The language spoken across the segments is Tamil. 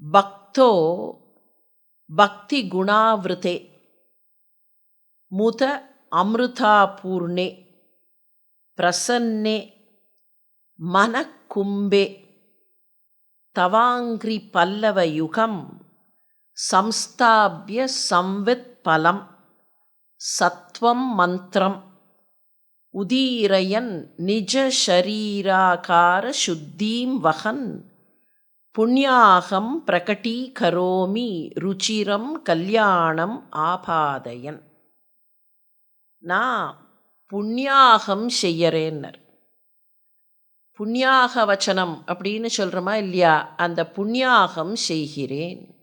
भक्तो भक्तिगुणावृते। मुद अमृतापूर्णे प्रसन्ने मनकुम्बे तवाङ्घ्रिपल्लवयुगं संस्थाप्य संवित्फलं सत्वं मन्त्रम् उदीरयन् निजशरीराकारशुद्धिं वहन् புண்ணியாகம் பிரகட்டீகரோமி ருச்சிரம் கல்யாணம் ஆபாதயன். நான் புண்ணியாகம் செய்யறேன்னர். புண்ணியாக வச்சனம் அப்படின்னு சொல்கிறோமா இல்லையா? அந்த புண்ணியாகம் செய்கிறேன்.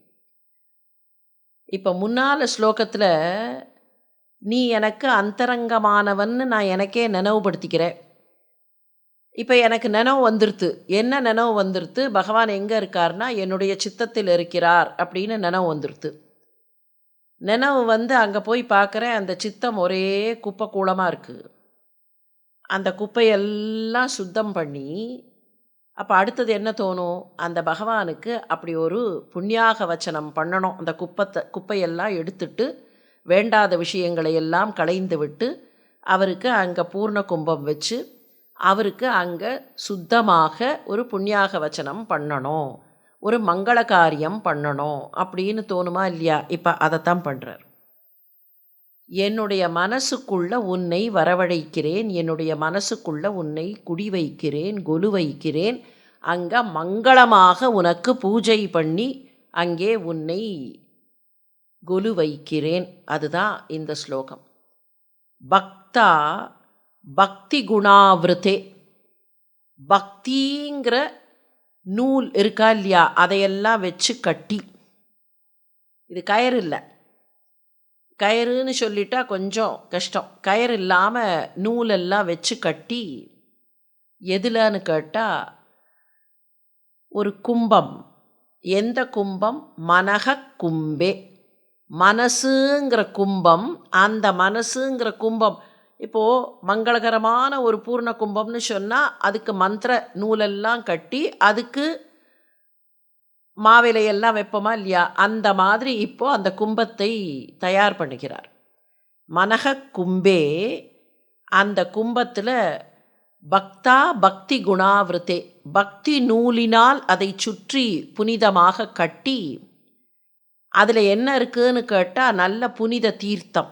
இப்போ முன்னால் ஸ்லோகத்தில் நீ எனக்கு அந்தரங்கமானவன்னு நான் எனக்கே நினைவுபடுத்திக்கிறேன். இப்போ எனக்கு நினவு வந்துடுது என்ன நினவு வந்துடுது பகவான் எங்கே இருக்கார்னா என்னுடைய சித்தத்தில் இருக்கிறார் அப்படின்னு நினவு வந்துடுது நினவு வந்து அங்கே போய் பார்க்குறேன் அந்த சித்தம் ஒரே குப்பை கூலமாக இருக்குது அந்த குப்பையெல்லாம் சுத்தம் பண்ணி அப்போ அடுத்தது என்ன தோணும்? அந்த பகவானுக்கு அப்படி ஒரு புண்ணியாக வச்சனம் பண்ணணும். அந்த குப்பத்தை குப்பையெல்லாம் எடுத்துட்டு வேண்டாத விஷயங்களை எல்லாம் களைந்து விட்டு அவருக்கு அங்கே பூர்ண கும்பம் வச்சு அவருக்கு அங்கே சுத்தமாக ஒரு புண்ணியாக வச்சனம் பண்ணணும். ஒரு மங்கள காரியம் பண்ணணும் அப்படின்னு தோணுமா இல்லையா? இப்போ அதைத்தான் பண்ணுறார் என்னுடைய மனசுக்குள்ள உன்னை வரவழைக்கிறேன் என்னுடைய மனசுக்குள்ள உன்னை குடி வைக்கிறேன் கொலு வைக்கிறேன். அங்கே மங்களமாக உனக்கு பூஜை பண்ணி அங்கே உன்னை கொலு வைக்கிறேன். அதுதான் இந்த ஸ்லோகம். பக்தா பக்தி குணாவிருத்தே. பக்திங்கிற நூல் இருக்கா இல்லையா? அதையெல்லாம் வச்சு கட்டி. இது கயிறு இல்லை. கயிறுன்னு சொல்லிட்டா கொஞ்சம் கஷ்டம். கயிறு இல்லாமல் நூலெல்லாம் வச்சு கட்டி எதுலன்னு கேட்டால் ஒரு கும்பம். எந்த கும்பம்? மனக கும்பே. மனசுங்கிற கும்பம் அந்த மனசுங்கிற கும்பம் இப்போது மங்களகரமான ஒரு பூர்ண கும்பம்னு சொன்னால் அதுக்கு மந்திர நூலெல்லாம் கட்டி அதுக்கு மாவிலையெல்லாம் வைப்போமா இல்லையா? அந்த மாதிரி இப்போது அந்த கும்பத்தை தயார் பண்ணுகிறார். மனக கும்பே அந்த கும்பத்தில் பக்தா பக்தி குணாவிருத்தே பக்தி நூலினால் அதை சுற்றி புனிதமாக கட்டி அதில் என்ன இருக்குதுன்னு கேட்டால் நல்ல புனித தீர்த்தம்.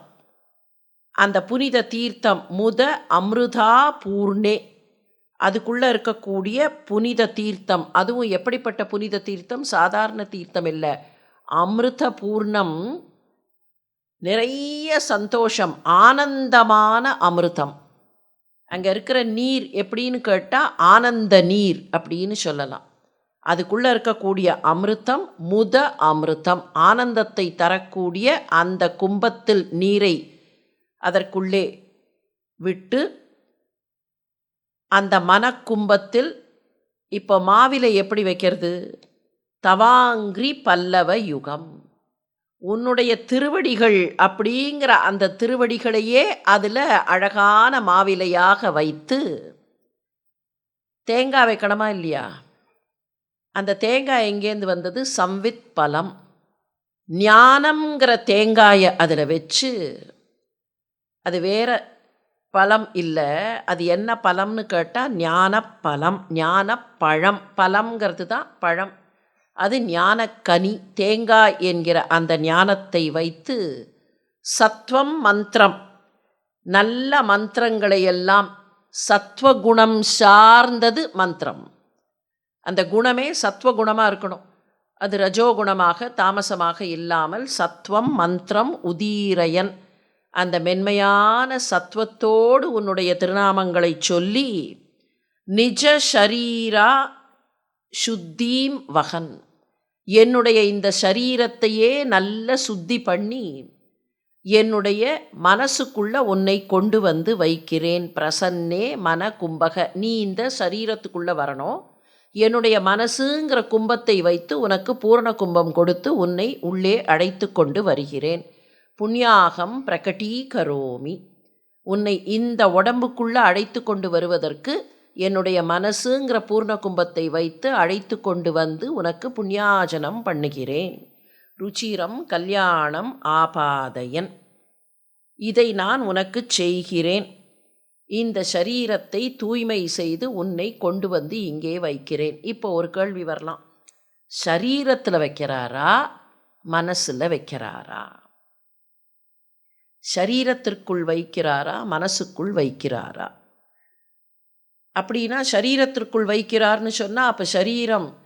அந்த புனித தீர்த்தம் முத அமிர்தா பூர்ணே. அதுக்குள்ளே இருக்கக்கூடிய புனித தீர்த்தம். அதுவும் எப்படிப்பட்ட புனித தீர்த்தம்? சாதாரண தீர்த்தம் இல்லை. அமிர்த பூர்ணம் நிறைய சந்தோஷம் ஆனந்தமான அமிர்தம். அங்கே இருக்கிற நீர் எப்படின்னு கேட்டால் ஆனந்த நீர் அப்படின்னு சொல்லலாம். அதுக்குள்ளே இருக்கக்கூடிய அமிர்தம் முத அமிர்தம். ஆனந்தத்தை தரக்கூடிய அந்த கும்பத்தில் நீரை அதற்குள்ளே விட்டு அந்த மனக்கும்பத்தில் இப்போ மாவிலை எப்படி வைக்கிறது? தவாங்கிரி பல்லவ யுகம். உன்னுடைய திருவடிகள் அப்படிங்கிற அந்த திருவடிகளையே அதில் அழகான மாவிலையாக வைத்து தேங்காய் வைக்கணுமா இல்லையா? அந்த தேங்காய் எங்கேருந்து வந்தது? சம்வித் பலம் ஞானம்ங்கிற தேங்காயை அதில் வச்சு அது வேற பழம் இல்லை. அது என்ன பழம்னு கேட்டால் ஞான பலம் ஞான பழம் பழம்ங்கிறது தான் பழம். அது ஞானக்கனி தேங்காய் என்கிற அந்த ஞானத்தை வைத்து சத்வம் மந்திரம். நல்ல மந்திரங்களை எல்லாம் சத்வகுணம் சார்ந்தது மந்திரம். அந்த குணமே சத்வகுணமாக இருக்கணும். அது ரஜோகுணமாக தாமசமாக இல்லாமல் சத்வம் மந்திரம் உதீரயன். அந்த மென்மையான சத்வத்தோடு உன்னுடைய திருநாமங்களை சொல்லி நிஜ ஷரீரா சுத்தீம் வகன். என்னுடைய இந்த சரீரத்தையே நல்ல சுத்தி பண்ணி என்னுடைய மனசுக்குள்ள உன்னை கொண்டு வந்து வைக்கிறேன். பிரசன்னே மன கும்பக. நீ இந்த சரீரத்துக்குள்ளே வரணும். என்னுடைய மனசுங்கிற கும்பத்தை வைத்து உனக்கு பூரண கும்பம் கொடுத்து உன்னை உள்ளே அழைத்து கொண்டு வருகிறேன். புண்ணியாகம் பிரகட்டீகரோமி உன்னை இந்த உடம்புக்குள்ளே அழைத்து கொண்டு வருவதற்கு என்னுடைய மனசுங்கிற பூர்ண கும்பத்தை வைத்து அழைத்து கொண்டு வந்து உனக்கு புண்ணியாஜனம் பண்ணுகிறேன். ருச்சிரம் கல்யாணம் ஆபாதயன். இதை நான் உனக்கு செய்கிறேன். இந்த சரீரத்தை தூய்மை செய்து உன்னை கொண்டு வந்து இங்கே வைக்கிறேன். இப்போ ஒரு கேள்வி வரலாம். சரீரத்தில் வைக்கிறாரா? மனசில் வைக்கிறாரா? சரீரத்திற்குள் வைக்கிறாரா மனசுக்குள் வைக்கிறாரா? அப்படின்னா சரீரத்திற்குள் வைக்கிறார்னு சொன்னால் அப்போ சரீரம்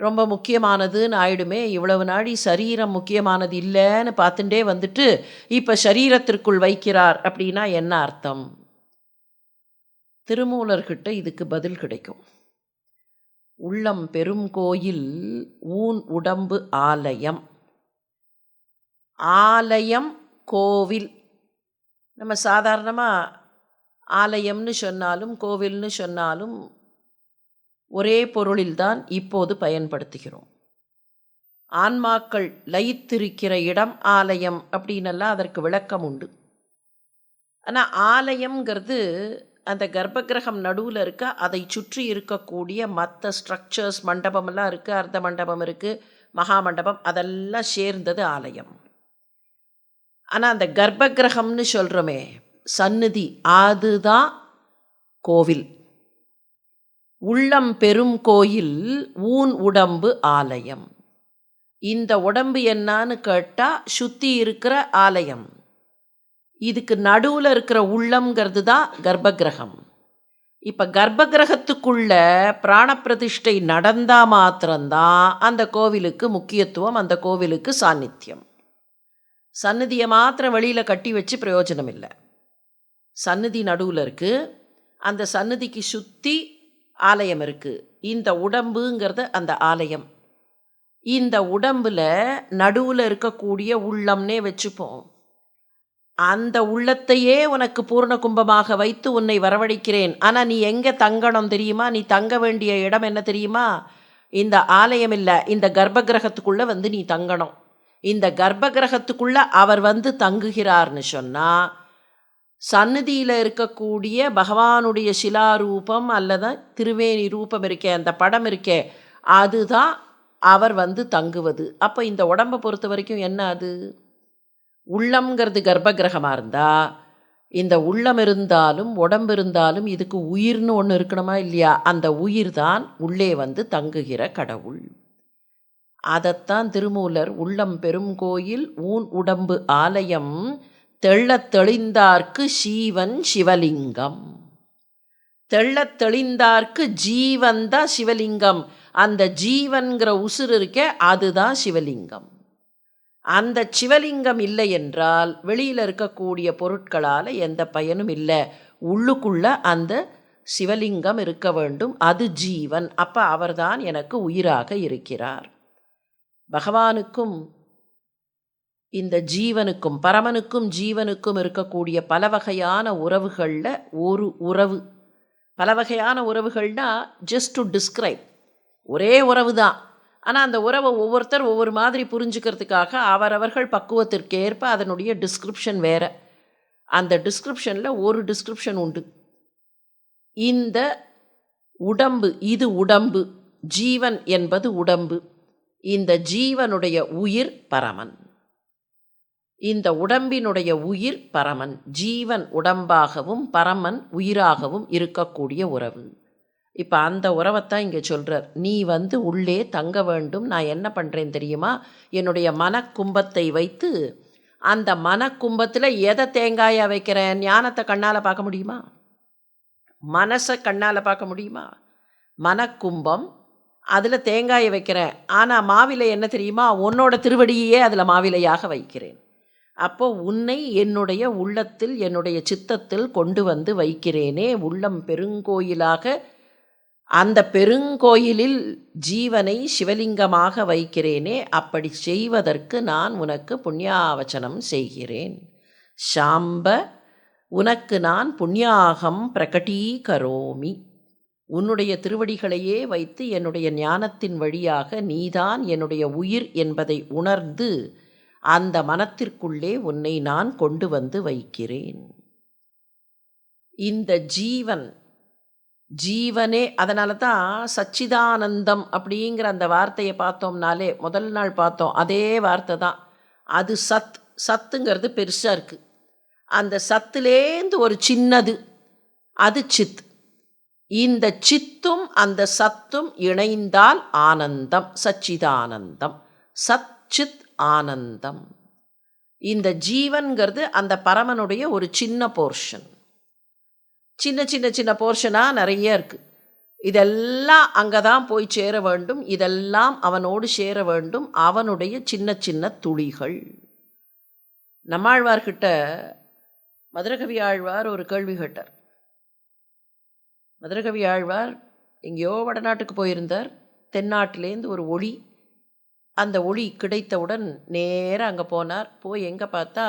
ரொம்ப முக்கியமானதுன்னு ஆயிடுமே. இவ்வளவு நாடி சரீரம் முக்கியமானது இல்லைன்னு பார்த்துட்டே வந்துட்டு இப்போ சரீரத்திற்குள் வைக்கிறார் அப்படின்னா என்ன அர்த்தம்? திருமூலர்கிட்ட இதுக்கு பதில் கிடைக்கும். உள்ளம் பெரும் கோயில் ஊன் உடம்பு ஆலயம். ஆலயம் கோவில். நம்ம சாதாரணமாக ஆலயம்னு சொன்னாலும் கோவில்னு சொன்னாலும் ஒரே பொருளில்தான் இப்போது பயன்படுத்துகிறோம். ஆன்மாக்கள் லயித்திருக்கிற இடம் ஆலயம் அப்படின்னெல்லாம் அதற்கு விளக்கம் உண்டு. ஆனால் ஆலயம்ங்கிறது அந்த கர்ப்பகிரகம் நடுவில் இருக்க அதை சுற்றி இருக்கக்கூடிய மற்ற ஸ்ட்ரக்சர்ஸ் மண்டபமெல்லாம் இருக்குது அர்த்த மண்டபம் இருக்குது மகா மண்டபம் அதெல்லாம் சேர்ந்தது ஆலயம். ஆனால் அந்த கர்ப்பகிரகம்னு சொல்கிறோமே சந்நிதி அதுதான் கோவில். உள்ளம் பெரும் கோயில் ஊன் உடம்பு ஆலயம். இந்த உடம்பு என்னான்னு கேட்டால் சுற்றி இருக்கிற ஆலயம். இதுக்கு நடுவில் இருக்கிற உள்ளம்ங்கிறது தான் கர்ப்பகிரகம் இப்போ கர்ப்பகிரகத்துக்குள்ள பிராணப்பிரதிஷ்டை நடந்தால் மாத்திரம்தான் அந்த கோவிலுக்கு முக்கியத்துவம் அந்த கோவிலுக்கு சாநித்தியம். சந்நிதியை மாத்திரம் வெளியில் கட்டி வச்சு பிரயோஜனம் இல்லை சந்நிதி நடுவில் இருக்குது அந்த சந்நிதிக்கு சுற்றி ஆலயம் இருக்குது இந்த உடம்புங்கிறது அந்த ஆலயம். இந்த உடம்பில் நடுவில் இருக்கக்கூடிய உள்ளம்னே வச்சுப்போம். அந்த உள்ளத்தையே உனக்கு பூர்ண கும்பமாக வைத்து உன்னை வரவழைக்கிறேன். ஆனால் நீ எங்கே தங்கணும் தெரியுமா? நீ தங்க வேண்டிய இடம் என்ன தெரியுமா? இந்த ஆலயம் இல்லை. இந்த கர்ப்பகிரகத்துக்குள்ளே வந்து நீ தங்கணும். இந்த கர்ப்ப கிரகத்துக்குள்ளே அவர் வந்து தங்குகிறார்னு சொன்னால் சந்நிதியில் இருக்கக்கூடிய பகவானுடைய சிலாரூபம் அல்லது திருவேணி ரூபம் இருக்கே அந்த படம் இருக்கே அதுதான் அவர் வந்து தங்குவது. அப்போ இந்த உடம்பை பொறுத்த வரைக்கும் என்ன அது? உள்ளம்ங்கிறது கர்ப்பகிரகமாக இருந்தால் இந்த உள்ளம் இருந்தாலும் உடம்பு இருந்தாலும் இதுக்கு உயிர்னு ஒன்று இருக்கணுமா இல்லையா? அந்த உயிர் தான் உள்ளே வந்து தங்குகிற கடவுள். அதைத்தான் திருமூலர் உள்ளம் பெருங்கோயில் ஊன் உடம்பு ஆலயம் தெள்ளத் தெளிந்தார்க்கு சீவன் சிவலிங்கம். தெள்ளத் தெளிந்தார்க்கு ஜீவன் தான் சிவலிங்கம். அந்த ஜீவன்கிற உசுர் இருக்கே அதுதான் சிவலிங்கம். அந்த சிவலிங்கம் இல்லை என்றால் வெளியில் இருக்கக்கூடிய பொருட்களால் எந்த பயனும் இல்லை. உள்ளுக்குள்ள அந்த சிவலிங்கம் இருக்க வேண்டும். அது ஜீவன். அப்போ அவர்தான் எனக்கு உயிராக இருக்கிறார். பகவானுக்கும் இந்த ஜீவனுக்கும் பரமனுக்கும் ஜீவனுக்கும் இருக்கக்கூடிய பல வகையான உறவுகளில் ஒரு உறவு. பல வகையான உறவுகள்னா ஜஸ்ட் டு டிஸ்கிரைப் ஒரே உறவு தான் ஆனால் அந்த உறவை ஒவ்வொருத்தர் ஒவ்வொரு மாதிரி புரிஞ்சுக்கிறதுக்காக அவரவர்கள் பக்குவத்திற்கு ஏற்ப அதனுடைய டிஸ்கிரிப்ஷன் வேறு. அந்த டிஸ்கிரிப்ஷனில் ஒரு டிஸ்கிரிப்ஷன் உண்டு. இந்த உடம்பு இது உடம்பு. ஜீவன் என்பது உடம்பு. இந்த ஜீவனுடைய உயிர் பரமன். இந்த உடம்பினுடைய உயிர் பரமன் ஜீவன் உடம்பாகவும் பரமன் உயிராகவும் இருக்கக்கூடிய உறவு. இப்போ அந்த உறவைத்தான் இங்கே சொல்கிறார் நீ வந்து உள்ளே தங்க வேண்டும் நான் என்ன பண்ணுறேன் தெரியுமா? என்னுடைய மனக்கும்பத்தை வைத்து அந்த மனக்கும்பத்தில் எதை தேங்காயாக வைக்கிறேன்? ஞானத்தை கண்ணால் பார்க்க முடியுமா? மனசை கண்ணால் பார்க்க முடியுமா? மனக்கும்பம் அதில் தேங்காயை வைக்கிறேன். ஆனால் மாவிலை என்ன தெரியுமா? உன்னோட திருவடியே அதில் மாவிலையாக வைக்கிறேன். அப்போ உன்னை என்னுடைய உள்ளத்தில் என்னுடைய சித்தத்தில் கொண்டு வந்து வைக்கிறேனே. உள்ளம் பெருங்கோயிலாக அந்த பெருங்கோயிலில் ஜீவனை சிவலிங்கமாக வைக்கிறேனே. அப்படி செய்வதற்கு நான் உனக்கு புண்ணியாவச்சனம் செய்கிறேன். சாம்ப உனக்கு நான் புண்ணியாகம் பிரகடீகரோமி. உன்னுடைய திருவடிகளையே வைத்து என்னுடைய ஞானத்தின் வழியாக நீதான் என்னுடைய உயிர் என்பதை உணர்ந்து அந்த மனத்திற்குள்ளே உன்னை நான் கொண்டு வந்து வைக்கிறேன். இந்த ஜீவன் ஜீவனே அதனால தான் சச்சிதானந்தம் அப்படிங்கிற அந்த வார்த்தையை பார்த்தோம்னாலே முதல் நாள் பார்த்தோம் அதே வார்த்தை தான். அது சத் சத்துங்கிறது பெருசாக இருக்குது அந்த சத்துலேருந்து ஒரு சின்னது அது சித். இந்த சித்தும் அந்த சத்தும் இணைந்தால் ஆனந்தம் சச்சிதானந்தம் சச்சித் ஆனந்தம். இந்த ஜீவன்கிறது அந்த பரமனுடைய ஒரு சின்ன போர்ஷன். சின்ன சின்ன சின்ன போர்ஷனாக நிறைய இருக்குது இதெல்லாம் அங்கே தான் போய் சேர வேண்டும். இதெல்லாம் அவனோடு சேர வேண்டும். அவனுடைய சின்ன சின்ன துளிகள். நம்மாழ்வார்கிட்ட மதுரகவி ஆழ்வார் ஒரு கேள்வி கேட்டார். மதுரகவி ஆழ்வார் எங்கேயோ வடநாட்டுக்கு போயிருந்தார். தென்னாட்டிலேருந்து ஒரு ஒளி. அந்த ஒளி கிடைத்தவுடன் நேராக அங்கே போனார். போய் எங்கே பார்த்தா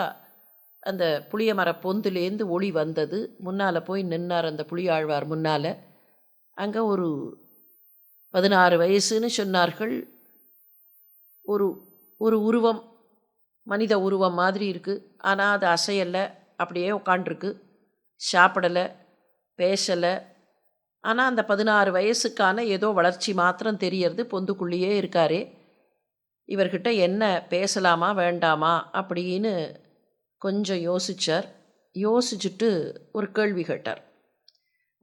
அந்த புளிய மர பொந்துலேருந்து ஒளி வந்தது. முன்னால் போய் நின்னார் அந்த புளியாழ்வார் முன்னால். அங்கே ஒரு பதினாறு வயசுன்னு சொன்னார்கள். ஒரு ஒரு உருவம் மனித உருவம் மாதிரி இருக்குது ஆனால் அது அசையலை அப்படியே உட்காண்ட்ருக்கு சாப்பிடலை பேசலை ஆனால் அந்த பதினாறு வயசுக்கான ஏதோ வளர்ச்சி மாத்திரம் தெரியறது பொந்துக்குள்ளேயே இருக்காரே. இவர்கிட்ட என்ன பேசலாமா வேண்டாமா அப்படின்னு கொஞ்சம் யோசித்தார் யோசிச்சுட்டு ஒரு கேள்வி கேட்டார்.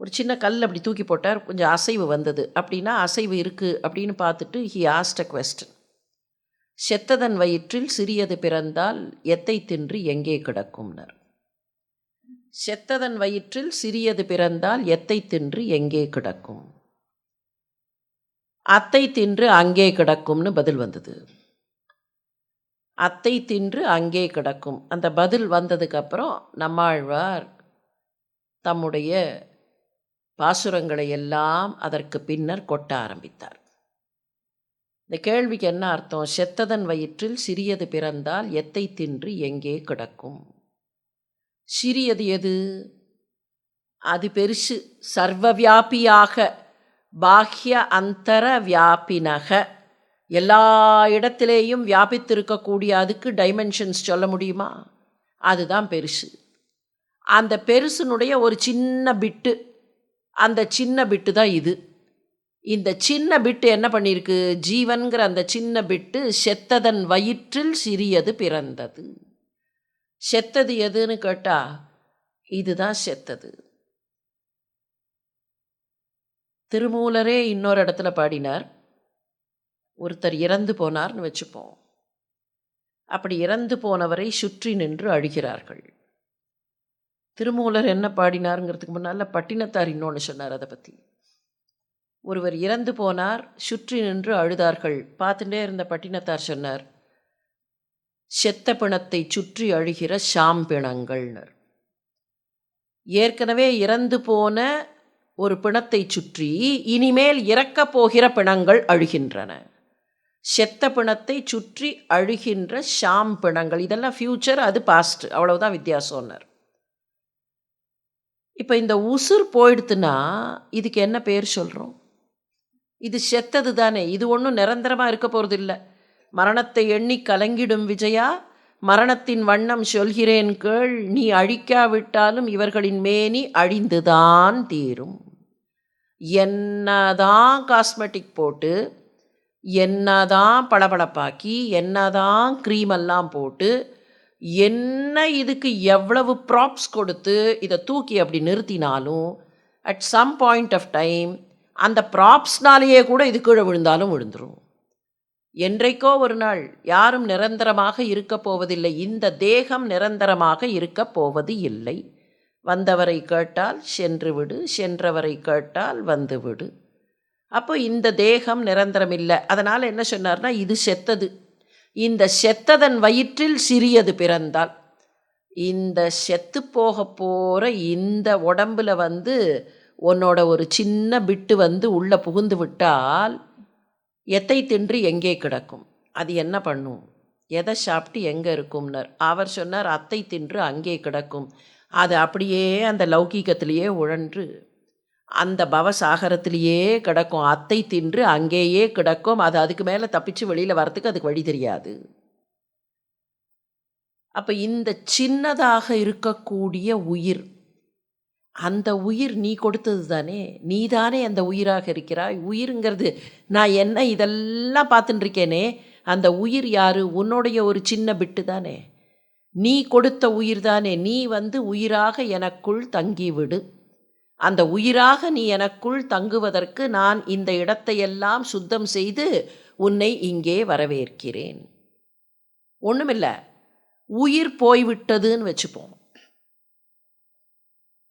ஒரு சின்ன கல் அப்படி தூக்கி போட்டார். கொஞ்சம் அசைவு வந்தது. அப்படின்னா அசைவு இருக்குது அப்படின்னு பார்த்துட்டு ஹி ஆஸ்ட் அ கொஸ்டன் செத்ததன் வயிற்றில் சிறியது பிறந்தால் எத்தை தின்று எங்கே கிடக்கும்னர்? செத்ததன் வயிற்றில் சிறியது பிறந்தால் எத்தை தின்று எங்கே கிடக்கும்? அத்தை தின்று அங்கே கிடக்கும்னு பதில் வந்தது. அத்தை தின்று அங்கே கிடக்கும். அந்த பதில் வந்ததுக்கப்புறம் நம்மாழ்வார் தம்முடைய பாசுரங்களை எல்லாம் அதற்கு பின்னர் கொட்ட ஆரம்பித்தார். இந்த கேள்விக்கு என்ன அர்த்தம்? செத்ததன் வயிற்றில் சிறியது பிறந்தால் எத்தை தின்று எங்கே கிடக்கும்? சிறியது எது? அது பெருசு. சர்வவியாபியாக பாஹ்ய அந்தர வியாபினக. எல்லா இடத்திலேயும் வியாபித்திருக்கக்கூடிய அதுக்கு டைமென்ஷன்ஸ் சொல்ல முடியுமா? அதுதான் பெருசு. அந்த பெருசுனுடைய ஒரு சின்ன பிட்டு. அந்த சின்ன பிட்டு தான் இது. இந்த சின்ன பிட்டு என்ன பண்ணியிருக்கு? ஜீவன்கிற அந்த சின்ன பிட்டு செத்ததன் வயிற்றில் சிறியது பிறந்தது. செத்தது எதுன்னு கேட்டால் இதுதான் செத்தது. திருமூலரே இன்னொரு இடத்துல பாடினார். ஒருத்தர் இறந்து போனார்னு வச்சுப்போம். அப்படி இறந்து போனவரை சுற்றி நின்று அழுகிறார்கள். திருமூலர் என்ன பாடினாருங்கிறதுக்கு முன்னால் பட்டினத்தார் இன்னொன்று சொன்னார் அதை பற்றி ஒருவர் இறந்து போனார் சுற்றி நின்று அழுதார்கள். பார்த்துட்டே இருந்த பட்டினத்தார் சொன்னார் செத்த பிணத்தை சுற்றி அழுகிற ஷாம் பிணங்கள்னர் ஏற்கனவே இறந்து போன ஒரு பிணத்தை சுற்றி இனிமேல் இறக்கப் போகிற பிணங்கள் அழுகின்றன. செத்த பிணத்தை சுற்றி அழுகின்ற ஷாம் பிணங்கள் இதெல்லாம் ஃப்யூச்சர் அது பாஸ்ட் அவ்வளவுதான் வித்தியாசம்னர். இப்போ இந்த உசுர் போயிடுத்துன்னா இதுக்கு என்ன பேர் சொல்கிறோம் இது செத்தது தானே இது ஒன்றும் நிரந்தரமாக இருக்க போகிறது இல்லை மரணத்தை எண்ணி கலங்கிடும் விஜயா மரணத்தின் வண்ணம் சொல்கிறேன் கேள் நீ அழிக்காவிட்டாலும் இவர்களின் மேனி அழிந்துதான் தீரும். என்னதான் காஸ்மெட்டிக் போட்டு என்னதான் பளபளப்பாக்கி என்னதான் க்ரீமெல்லாம் போட்டு என்ன இதுக்கு எவ்வளவு ப்ராப்ஸ் கொடுத்து இதை தூக்கி அப்படி நிறுத்தினாலும் at some point of time அந்த ப்ராப்ஸ்னாலேயே கூட இது கீழே விழுந்தாலும் விழுந்துடும் என்றைக்கோ ஒரு நாள் யாரும் நிரந்தரமாக இருக்கப் போவதில்லை. இந்த தேகம் நிரந்தரமாக இருக்கப் போவது இல்லை. வந்தவரை கேட்டால் சென்று விடு சென்றவரை கேட்டால் வந்து விடு. அப்போ இந்த தேகம் நிரந்தரம் இல்லை அதனால் என்ன சொன்னார்னா இது செத்தது. இந்த செத்ததன் வயிற்றில் சிறியது பிறந்தால் இந்த செத்து போக போகிற இந்த உடம்புல வந்து உன்னோட ஒரு சின்ன பிட்டு வந்து உள்ளே புகுந்து விட்டால் எத்தை தின்று எங்கே கிடக்கும்? அது என்ன பண்ணும்? எதை சாப்பிட்டு எங்கே இருக்கும்னர்? அவர் சொன்னார் அத்தை தின்று அங்கே கிடக்கும். அது அப்படியே அந்த லௌகீகத்திலேயே உழன்று அந்த பவசாகரத்திலேயே கிடக்கும். அத்தை தின்று அங்கேயே கிடக்கும். அது அதுக்கு மேலே தப்பிச்சு வெளியில் வரத்துக்கு அதுக்கு வழி தெரியாது. அப்போ இந்த சின்னதாக இருக்கக்கூடிய உயிர் அந்த உயிர் நீ கொடுத்தது தானே? நீ தானே அந்த உயிராக இருக்கிறாய்? உயிருங்கிறது நான் என்ன இதெல்லாம் பார்த்துட்டுருக்கேனே அந்த உயிர் யார்? உன்னுடைய ஒரு சின்ன பிட்டு தானே. நீ கொடுத்த உயிர் தானே. நீ வந்து உயிராக எனக்குள் தங்கிவிடு. அந்த உயிராக நீ எனக்குள் தங்குவதற்கு நான் இந்த இடத்தையெல்லாம் சுத்தம் செய்து உன்னை இங்கே வரவேற்கிறேன். ஒன்றுமில்ல உயிர் போய்விட்டதுன்னு வச்சுப்போம்.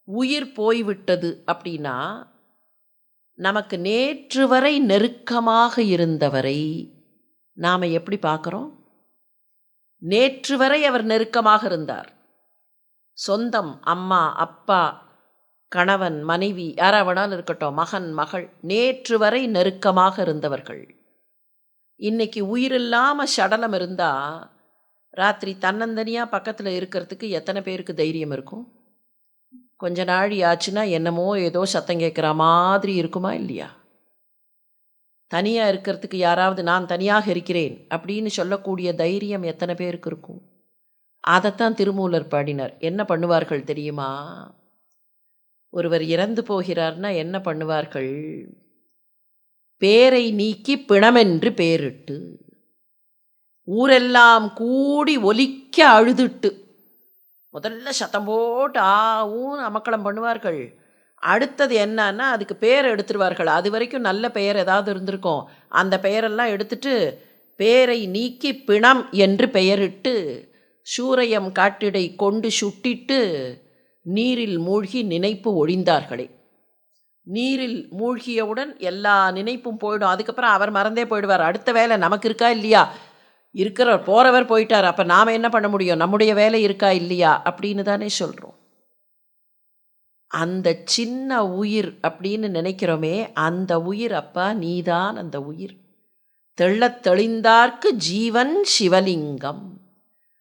உயிர் போய்விட்டது அப்படின்னா நமக்கு நேற்று வரை நெருக்கமாக இருந்தவரை நாம் எப்படி பார்க்குறோம்? நேற்று வரை அவர் நெருக்கமாக இருந்தார். சொந்தம் அம்மா அப்பா கணவன் மனைவி யாரா வேணாலும் இருக்கட்டும் மகன் மகள் நேற்று வரை நெருக்கமாக இருந்தவர்கள். இன்னைக்கு உயிரில்லாமல் சடலம் இருந்தால் ராத்திரி தன்னந்தனியாக பக்கத்தில் இருக்கிறதுக்கு எத்தனை பேருக்கு தைரியம் இருக்கும்? கொஞ்ச நாள் ஆச்சுன்னா என்னமோ ஏதோ சத்தம் கேட்குற மாதிரி இருக்குமா இல்லையா? தனியாக இருக்கிறதுக்கு யாராவது நான் தனியாக இருக்கிறேன் அப்படின்னு சொல்லக்கூடிய தைரியம் எத்தனை பேருக்கு இருக்கும்? அதைத்தான் திருமூலர் பாடினார். என்ன பண்ணுவார்கள் தெரியுமா? ஒருவர் இறந்து போகிறார்னா என்ன பண்ணுவார்கள்? பேரை நீக்கி பிணமென்று பேரிட்டு ஊரெல்லாம் கூடி ஒலிக்க அழுதுட்டு முதல்ல சத்தம் போட்டு ஆவும் அமக்களம் பண்ணுவார்கள். அடுத்தது என்னன்னா அதுக்கு பெயர் எடுத்துருவார்கள். அது வரைக்கும் நல்ல பெயர் ஏதாவது இருந்திருக்கும். அந்த பெயரெல்லாம் எடுத்துட்டு பேரை நீக்கி பிணம் என்று பெயரிட்டு சூரையம் காட்டிடை கொண்டு சுட்டிட்டு நீரில் மூழ்கி நினைப்பு ஒழிந்தார்களே. நீரில் மூழ்கியவுடன் எல்லா நினைப்பும் போயிடும். அதுக்கப்புறம் அவர் மறந்தே போயிடுவார். அடுத்த வேலை நமக்கு இருக்கா இல்லையா? இருக்கிறவர் போகிறவர் போயிட்டார். அப்போ நாம் என்ன பண்ண முடியும்? நம்முடைய வேலை இருக்கா இல்லையா? அப்படின்னு தானே சொல்கிறோம் அந்த சின்ன உயிர் அப்படின்னு நினைக்கிறோமே அந்த உயிர் அப்பா நீதான் அந்த உயிர். தெள்ளத் தெளிந்தார்க்கு ஜீவன் சிவலிங்கம்.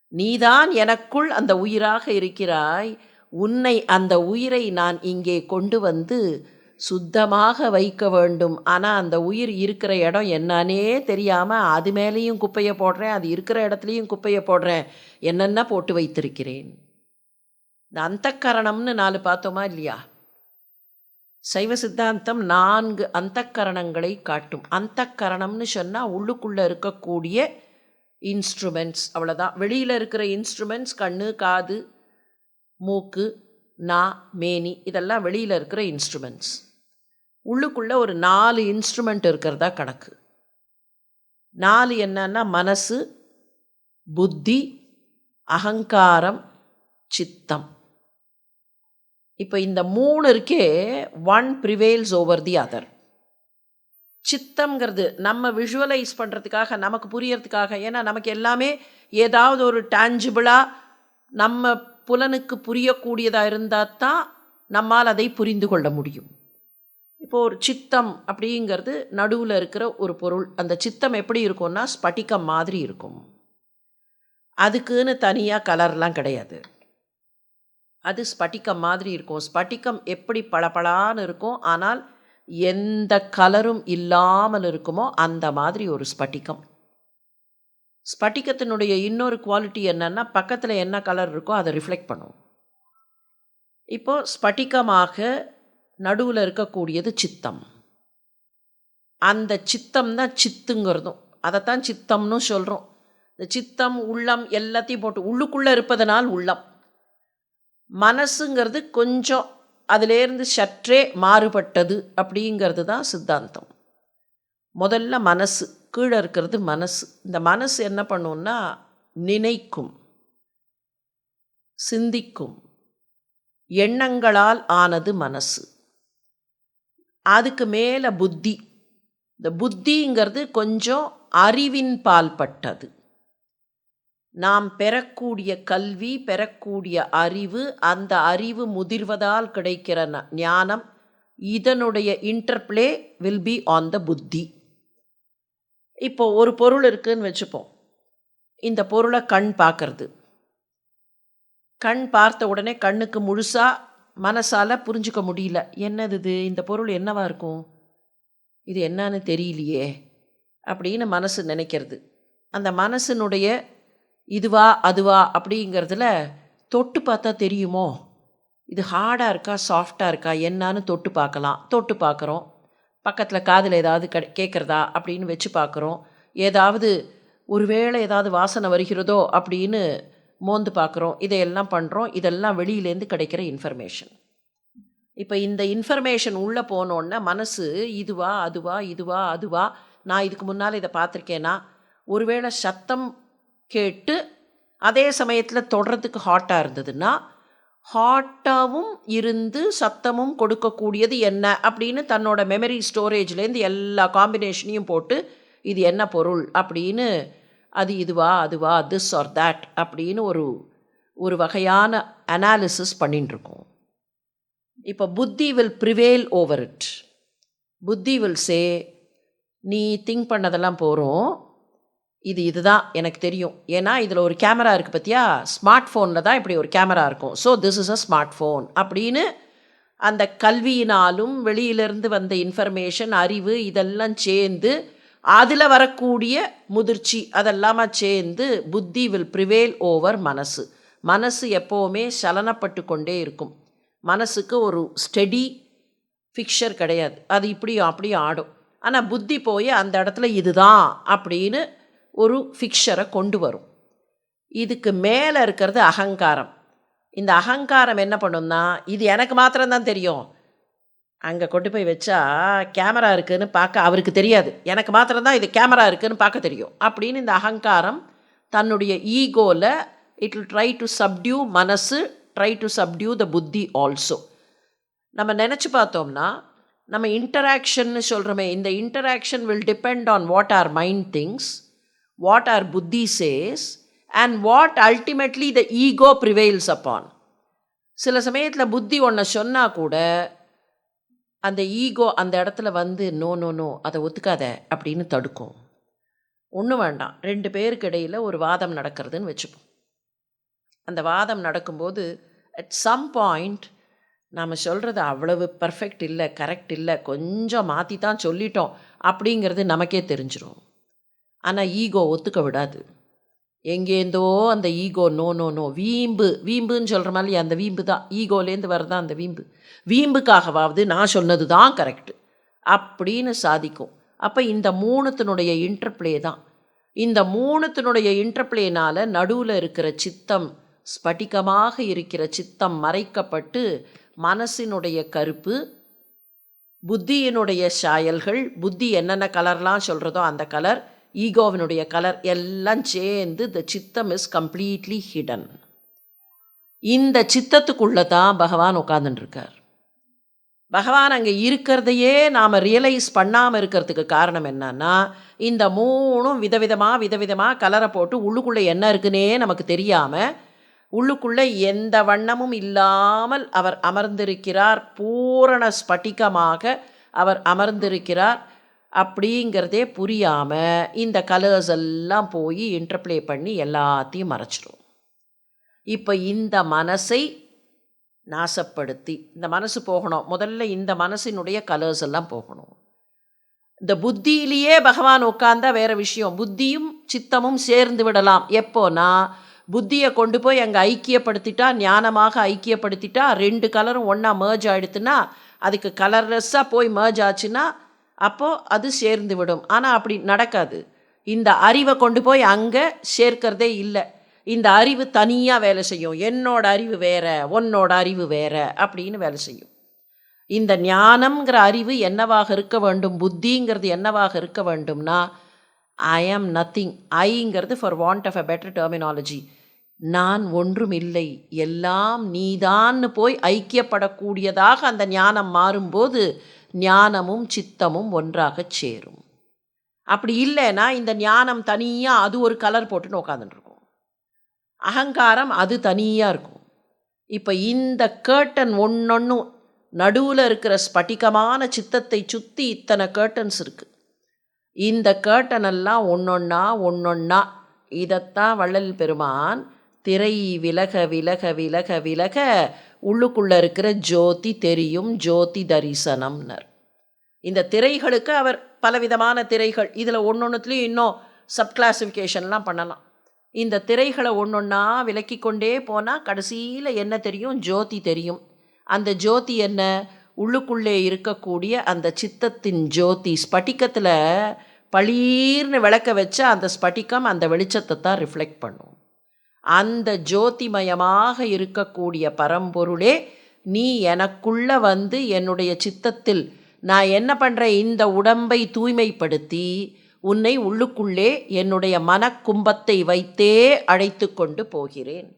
நீதான் எனக்குள் அந்த உயிராக இருக்கிறாய். உன்னை அந்த உயிரை நான் இங்கே கொண்டு வந்து சுத்தமாக வைக்க வேண்டும். ஆனால் அந்த உயிர் இருக்கிற இடம் என்னன்னே தெரியாமல் அது மேலேயும் குப்பையை போடுறேன் அது இருக்கிற இடத்துலையும் குப்பையை போடுறேன் என்னென்ன போட்டு வைத்திருக்கிறேன்? இந்த அந்தக்கரணம்னு நாலு பார்த்தோமா இல்லையா? சைவ சித்தாந்தம் நான்கு அந்தக்கரணங்களை காட்டும். அந்தக்கரணம்னு சொன்னால் உள்ளுக்குள்ளே இருக்கக்கூடிய இன்ஸ்ட்ருமெண்ட்ஸ் அவ்வளோதான் வெளியில் இருக்கிற இன்ஸ்ட்ருமெண்ட்ஸ் கண்ணு காது மூக்கு நா மேனி இதெல்லாம் வெளியில் இருக்கிற இன்ஸ்ட்ருமெண்ட்ஸ் உள்ளுக்குள்ளே ஒரு நாலு இன்ஸ்ட்ருமெண்ட் இருக்கிறதா கணக்கு. நாலு என்னன்னா மனசு புத்தி அகங்காரம் சித்தம். இப்போ இந்த மூணு இருக்கே one prevails over the other சித்தம்ங்கிறது நம்ம விஷுவலைஸ் பண்ணுறதுக்காக நமக்கு புரியறதுக்காக ஏன்னா நமக்கு எல்லாமே ஏதாவது ஒரு டேஞ்சிபிளாக நம்ம புலனுக்கு புரியக்கூடியதாக இருந்தால் தான் நம்மால் அதை புரிந்து கொள்ள முடியும். இப்போது ஒரு சித்தம் அப்படிங்கிறது நடுவில் இருக்கிற ஒரு பொருள். அந்த சித்தம் எப்படி இருக்கும்னா ஸ்பட்டிகம் மாதிரி இருக்கும். அதுக்குன்னு தனியாக கலர்லாம் கிடையாது. அது ஸ்பட்டிகம் மாதிரி இருக்கும். ஸ்பட்டிகம் எப்படி பளபளான்னு இருக்கும். ஆனால் எந்த கலரும் இல்லாமல் இருக்குமோ அந்த மாதிரி ஒரு ஸ்பட்டிகம். ஸ்பட்டிகத்தினுடைய இன்னொரு குவாலிட்டி என்னென்னா பக்கத்தில் என்ன கலர் இருக்கோ அதை ரிஃப்ளெக்ட் பண்ணும். இப்போது ஸ்பட்டிகமாக நடுவில் இருக்கக்கூடியது சித்தம். அந்த சித்தம் தான் சித்துங்கிறதும். அதைத்தான் சித்தம்னு சொல்கிறோம் இந்த சித்தம் உள்ளம் எல்லாத்தையும் போட்டு உள்ளுக்குள்ளே இருப்பதனால் உள்ளம். மனசுங்கிறது கொஞ்சம் அதிலேருந்து சற்றே மாறுபட்டது அப்படிங்கிறது தான் சித்தாந்தம். முதல்ல மனசு கீழே இருக்கிறது மனசு. இந்த மனசு என்ன பண்ணும்னா நினைக்கும் சிந்திக்கும். எண்ணங்களால் ஆனது மனசு. அதுக்கு மேலே புத்தி. இந்த புத்திங்கிறது கொஞ்சம் அறிவின் பால்பட்டது நாம் பெறக்கூடிய கல்வி பெறக்கூடிய அறிவு அந்த அறிவு முதிர்வதால் கிடைக்கிற ந- ஞானம் இதனுடைய interplay will be on the buddhi. இப்போ ஒரு பொருள் இருக்குதுன்னு வச்சுப்போம். இந்த பொருளை கண் பார்க்கறது. கண் பார்த்த உடனே கண்ணுக்கு முழுசாக மனசால் புரிஞ்சுக்க முடியல. என்னது இது? இந்த பொருள் என்னவா இருக்கும்? இது என்னன்னு தெரியலையே. அப்படின்னு மனசு நினைக்கிறது. அந்த மனசினுடைய இதுவா அதுவா அப்படிங்கிறதுல தொட்டு பார்த்தா தெரியுமோ? இது ஹார்டாக இருக்கா? சாஃப்டாக இருக்கா? என்னான்னு தொட்டு பார்க்கலாம். தொட்டு பார்க்குறோம். பக்கத்தில் காதில் ஏதாவது க கேட்குறதா அப்படின்னு வச்சு பார்க்குறோம். ஏதாவது ஒருவேளை ஏதாவது வாசனை வருகிறதோ அப்படின்னு மோந்து பார்க்குறோம் இதையெல்லாம் பண்ணுறோம் இதெல்லாம் வெளியிலேருந்து கிடைக்கிற இன்ஃபர்மேஷன் இப்போ இந்த இன்ஃபர்மேஷன் உள்ளே போனோன்னே மனசு இதுவா அதுவா இதுவா அதுவா நான் இதுக்கு முன்னால் இதை பார்த்துருக்கேனா ஒருவேளை சத்தம் கேட்டு அதே சமயத்தில் தொடுறதுக்கு ஹாட்டாக இருந்ததுன்னா ஹாட்டாகவும் இருந்து சத்தமும் கொடுக்கக்கூடியது என்ன அப்படின்னு தன்னோட மெமரி ஸ்டோரேஜ்லேருந்து எல்லா காம்பினேஷனையும் போட்டு இது என்ன பொருள் அப்படின்னு அது இதுவா அதுவா திஸ் ஆர் தேட் அப்படின்னு ஒரு ஒரு வகையான அனாலிசிஸ் பண்ணிட்டு இருக்கோம் இப்போ buddhi will prevail over it buddhi will say நீ திங்க் பண்ணதெல்லாம் போகிறோம் இது இதுதான் எனக்கு தெரியும். ஏன்னா இதில் ஒரு கேமரா இருக்குது பார்த்தியா ஸ்மார்ட் ஃபோனில் தான் இப்படி ஒரு கேமரா இருக்கும். So this is a smart phone அப்படின்னு அந்த கல்வியினாலும் வெளியிலிருந்து வந்த இன்ஃபர்மேஷன் அறிவு இதெல்லாம் சேர்ந்து அதில் வரக்கூடிய முதிர்ச்சி அதெல்லாமா சேர்ந்து புத்தி வில் ப்ரிவேல் ஓவர் மனசு. மனசு எப்போவுமே சலனப்பட்டு கொண்டே இருக்கும். மனசுக்கு ஒரு ஸ்டெடி ஃபிக்சர் கிடையாது. அது இப்படியும் அப்படியும் ஆடும். ஆனால் புத்தி போய் அந்த இடத்துல இதுதான் அப்படின்னு ஒரு ஃபிக்சரை கொண்டு வரும். இதுக்கு மேலே இருக்கிறது அகங்காரம். இந்த அகங்காரம் என்ன பண்ணும்னா இது எனக்கு மாத்திரம்தான் தெரியும். அங்கே கொண்டு போய் வச்சா கேமரா இருக்குதுன்னு பார்க்க அவருக்கு தெரியாது. எனக்கு மாத்திரம்தான் இது கேமரா இருக்குதுன்னு பார்க்க தெரியும். அப்படின்னு இந்த அகங்காரம் தன்னுடைய ஈகோவில் it will try to subdue மனசு ட்ரை டு சப்டியூ த புத்தி ஆல்சோ நம்ம நினச்சி பார்த்தோம்னா நம்ம இன்டராக்ஷன்னு சொல்கிறோமே இந்த interaction will depend on what our mind thinks what our buddhi says and what ultimately the ego prevails upon சில சமயத்தில் புத்தி ஒன்றை சொன்னால் கூட அந்த ஈகோ அந்த இடத்துல வந்து நோ நோ நோ அதை ஒத்துக்காத அப்படின்னு தடுக்கும். ஒன்றும் வேண்டாம். ரெண்டு பேருக்கு இடையில் ஒரு வாதம் நடக்கிறதுன்னு வச்சுப்போம். அந்த வாதம் நடக்கும்போது அட் சம் பாயிண்ட் நாம் சொல்கிறது அவ்வளவு பர்ஃபெக்ட் இல்லை கரெக்ட் இல்லை கொஞ்சம் மாற்றி தான் சொல்லிட்டோம் அப்படிங்கிறது நமக்கே தெரிஞ்சிடும் ஆனால் ஈகோ ஒத்துக்க விடாது. எங்கேருந்தோ அந்த ஈகோ நோ நோ நோ வீம்பு. வீம்புன்னு சொல்கிற மாதிரி அந்த வீம்பு தான். ஈகோலேருந்து வரதான் அந்த வீம்பு. வீம்புக்காகவாவது நான் சொன்னது தான் கரெக்டு அப்படின்னு சாதிக்கும். அப்போ இந்த மூணுத்தினுடைய இன்டர்ப்ளே தான். இந்த மூணுத்தினுடைய இன்டர்ப்ளேனால் நடுவில் இருக்கிற சித்தம் ஸ்பட்டிகமாக இருக்கிற சித்தம் மறைக்கப்பட்டு மனசினுடைய கருப்பு புத்தியினுடைய சாயல்கள் புத்தி என்னென்ன கலர்லாம் சொல்கிறதோ அந்த கலர் ஈகோவினுடைய கலர் எல்லாம் சேர்ந்து த சித்தம் இஸ் கம்ப்ளீட்லி ஹிடன் இந்த சித்தத்துக்குள்ளே தான் பகவான் உட்காந்துட்டுருக்கார் பகவான் அங்கே இருக்கிறதையே நாம் ரியலைஸ் பண்ணாமல் இருக்கிறதுக்கு காரணம் என்னன்னா இந்த மூணும் விதவிதமாக விதவிதமாக கலரை போட்டு உள்ளுக்குள்ளே என்ன இருக்குன்னே நமக்கு தெரியாமல் உள்ளுக்குள்ளே எந்த வண்ணமும் இல்லாமல் அவர் அமர்ந்திருக்கிறார். பூரண ஸ்பட்டிகமாக அவர் அமர்ந்திருக்கிறார். அப்படிங்கிறதே புரியாமல் இந்த கலர்ஸ் எல்லாம் போய் இன்டர்ப்ளே பண்ணி எல்லாத்தையும் மறைச்சிடும் இப்போ இந்த மனசை நாசப்படுத்தி இந்த மனசு போகணும். முதல்ல இந்த மனசினுடைய கலர்ஸ் எல்லாம் போகணும். இந்த புத்தியிலேயே பகவான் உட்காந்தா வேறு விஷயம். புத்தியும் சித்தமும் சேர்ந்து விடலாம். எப்போனா புத்தியை கொண்டு போய் அங்கே ஐக்கியப்படுத்திட்டா ஞானமாக ஐக்கியப்படுத்திட்டா ரெண்டு கலரும் ஒன்றா மேர்ஜ் ஆகிடுத்துன்னா அதுக்கு கலர்லெஸ்ஸாக போய் மேர்ஜ் ஆச்சுன்னா அப்போது அது சேர்ந்து விடும் ஆனால் அப்படி நடக்காது. இந்த அறிவை கொண்டு போய் அங்கே சேர்க்கிறதே இல்லை. இந்த அறிவு தனியாக வேலை செய்யும். என்னோட அறிவு வேற உன்னோட அறிவு வேற அப்படின்னு வேலை செய்யும். இந்த ஞானம்ங்கிற அறிவு என்னவாக இருக்க வேண்டும்? புத்திங்கிறது என்னவாக இருக்க வேண்டும்னா ஐ am nothing ஐங்கிறது for want of a better terminology நான் ஒன்றும் இல்லை. எல்லாம் நீதான்னு போய் ஐக்கியப்படக்கூடியதாக அந்த ஞானம் மாறும்போது ஞானமும் சித்தமும் ஒன்றாக சேரும். அப்படி இல்லைன்னா இந்த ஞானம் தனியாக அது ஒரு கலர் போட்டுன்னு உட்காந்துட்டுருக்கும் அகங்காரம் அது தனியாக இருக்கும். இப்போ இந்த கேர்டன் ஒன்றொன்றும் நடுவில் இருக்கிற ஸ்பட்டிகமான சித்தத்தை சுற்றி இத்தனை கேர்டன்ஸ் இருக்குது இந்த கேர்டனெல்லாம் ஒன்றொன்னா ஒன்றொன்னா இதைத்தான் வள்ளல் பெருமான் திரை விலக விலக விலக விலக உள்ளுக்குள்ளே இருக்கிற ஜோதி தெரியும் ஜோதி தரிசனம்னர். இந்த திரைகளுக்கு அவர் பலவிதமான திரைகள் இதில் ஒன்று ஒன்றுத்துலேயும் இன்னும் சப் கிளாசிஃபிகேஷன்லாம் பண்ணலாம். இந்த திரைகளை ஒன்று ஒன்றா விலக்கி கொண்டே போனால் கடைசியில் என்ன தெரியும்? ஜோதி தெரியும். அந்த ஜோதி என்ன? உள்ளுக்குள்ளே இருக்கக்கூடிய அந்த சித்தத்தின் ஜோதி ஸ்பட்டிக்கத்தில் பளீர்னு விளக்க வச்சா அந்த ஸ்படிக்கம் அந்த வெளிச்சத்தை தான் ரிஃப்ளெக்ட் பண்ணும். அந்த ஜோதிமயமாக இருக்கக்கூடிய பரம்பொருளே நீ எனக்குள்ள வந்து என்னுடைய சித்தத்தில் நான் என்ன பண்ணுறேன் இந்த உடம்பை தூய்மைப்படுத்தி உன்னை உள்ளுக்குள்ளே என்னுடைய மனக்கும்பத்தை வைத்தே அழைத்து கொண்டு போகிறேன்.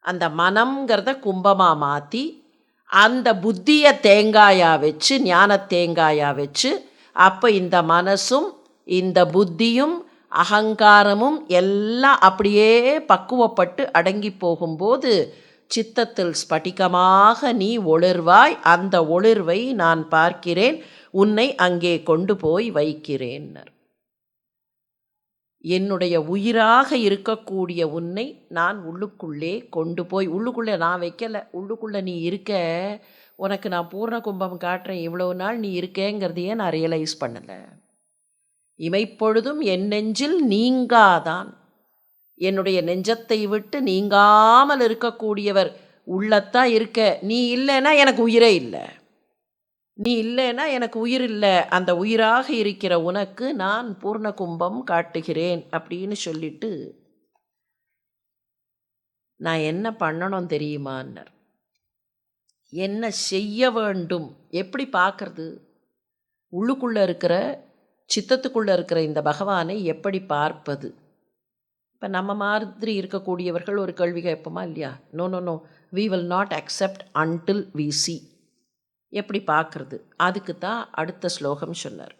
அந்த மனம்ங்கிறத கும்பமாக மாற்றி அந்த புத்தியை தேங்காயாக வச்சு ஞான தேங்காயாக வச்சு அப்போ இந்த மனசும் இந்த புத்தியும் அகங்காரமும் எல்லாம் அப்படியே பக்குவப்பட்டு அடங்கி போகும்போது சித்தத்தில் ஸ்படிகமாக நீ ஒளிர்வாய் அந்த ஒளிர்வை நான் பார்க்கிறேன் உன்னை அங்கே கொண்டு போய் வைக்கிறேன்னர். என்னுடைய உயிராக இருக்கக்கூடிய உன்னை நான் உள்ளுக்குள்ளே கொண்டு போய் உள்ளுக்குள்ளே நான் வைக்கலை உள்ளுக்குள்ளே நீ இருக்க உனக்கு நான் பூர்ண கும்பம் காட்டுறேன் இவ்வளோ நாள் நீ இருக்கேங்கிறதையே நான் ரியலைஸ் பண்ணலை. இமைப்பொழுதும் என் நெஞ்சில் நீங்காதான். என்னுடைய நெஞ்சத்தை விட்டு நீங்காமல் இருக்கக்கூடியவர் உள்ளத்தான் இருக்க நீ இல்லைன்னா எனக்கு உயிரே இல்லை. நீ இல்லைன்னா எனக்கு உயிர் இல்லை. அந்த உயிராக இருக்கிற உனக்கு நான் பூர்ண கும்பம் காட்டுகிறேன் அப்படின்னு சொல்லிட்டு நான் என்ன பண்ணணும் தெரியுமான்னர். என்ன செய்ய வேண்டும்? எப்படி பார்க்கறது? உள்ளுக்குள்ளே இருக்கிற சித்தத்துக்குள்ளே இருக்கிற இந்த பகவானை எப்படி பார்ப்பது? இப்போ நம்ம மாதிரி இருக்கக்கூடியவர்கள் ஒரு கேள்வி கேட்போமா இல்லையா? No no no we will not accept until we see எப்படி பார்க்குறது? அதுக்கு தான் அடுத்த ஸ்லோகம் சொன்னார்.